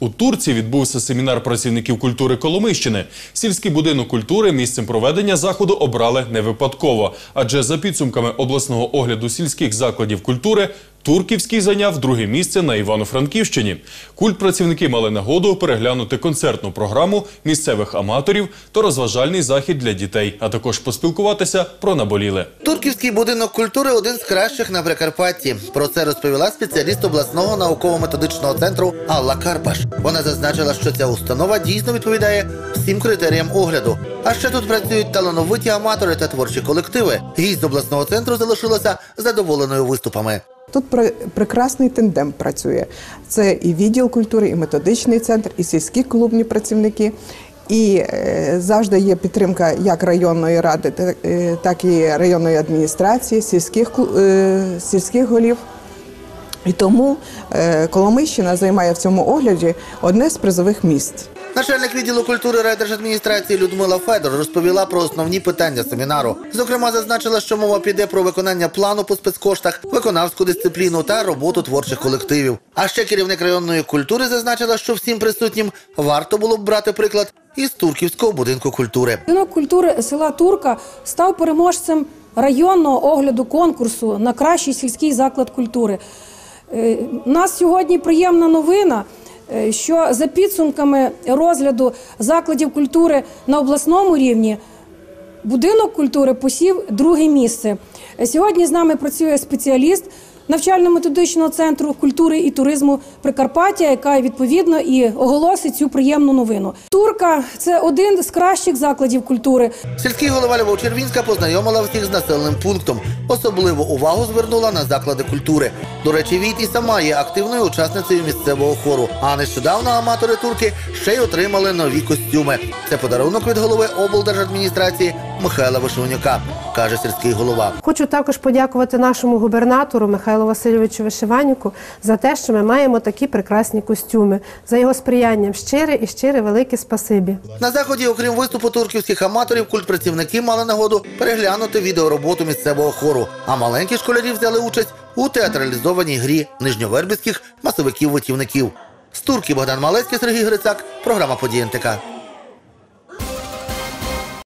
У Турції відбувся семінар працівників культури Коломийщини. Сільський будинок культури місцем проведення заходу обрали не випадково, адже за підсумками обласного огляду сільських закладів культури Турківський зайняв друге місце на Івано-Франківщині. Культпрацівники мали нагоду переглянути концертну програму місцевих аматорів та розважальний захід для дітей, а також поспілкуватися про наболіле. Турківський будинок культури один з кращих на Прикарпатті. Про це розповіла спеціаліст обласного науково-методичного центру Алла Карпаш. Вона зазначила, що ця установа дійсно відповідає всім критеріям огляду. А ще тут працюють талановиті аматори та творчі колективи. Гість обласного центру залишилася задоволеною виступами. Тут пр- прекрасний тендем працює. Це і відділ культури, і методичний центр, і сільські клубні працівники. І е, завжди є підтримка як районної ради, е, так і районної адміністрації, сільських, е, сільських голів. І тому Коломийщина займає в цьому огляді одне з призових місць. Начальник відділу культури райдержадміністрації Людмила Федор розповіла про основні питання семінару. Зокрема, зазначила, що мова піде про виконання плану по спецкоштах, виконавську дисципліну та роботу творчих колективів. А ще керівник районної культури зазначила, що всім присутнім варто було б брати приклад із Турківського будинку культури. Будинок культури села Турка став переможцем районного огляду конкурсу на кращий сільський заклад культури. Е, У нас сьогодні приємна новина, е, що за підсумками розгляду закладів культури на обласному рівні будинок культури посів друге місце. Е, Сьогодні з нами працює спеціаліст навчально-методичного центру культури і туризму Прикарпаття, яка відповідно і оголосить цю приємну новину. Турка це один з кращих закладів культури. Сільський голова Любов Червінська познайомила всіх з населеним пунктом. Особливу увагу звернула на заклади культури. До речі, Віт і сама є активною учасницею місцевого хору. А нещодавно аматори турки ще й отримали нові костюми. Це подарунок від голови облдержадміністрації Михайла Вишивнюка, каже сільський голова. Хочу також подякувати нашому губернатору Михайлу Васильовичу Вишиванюку за те, що ми маємо такі прекрасні костюми. За його сприянням щире і щире велике спасибі. На заході, окрім виступу турківських аматорів, культпрацівники мали нагоду переглянути відеороботу місцевого хору. А маленькі школярі взяли участь у театралізованій грі нижньовербівських масовиків-витівників. З турки Богдан Малецький, Сергій Грицак, програма «Події НТК».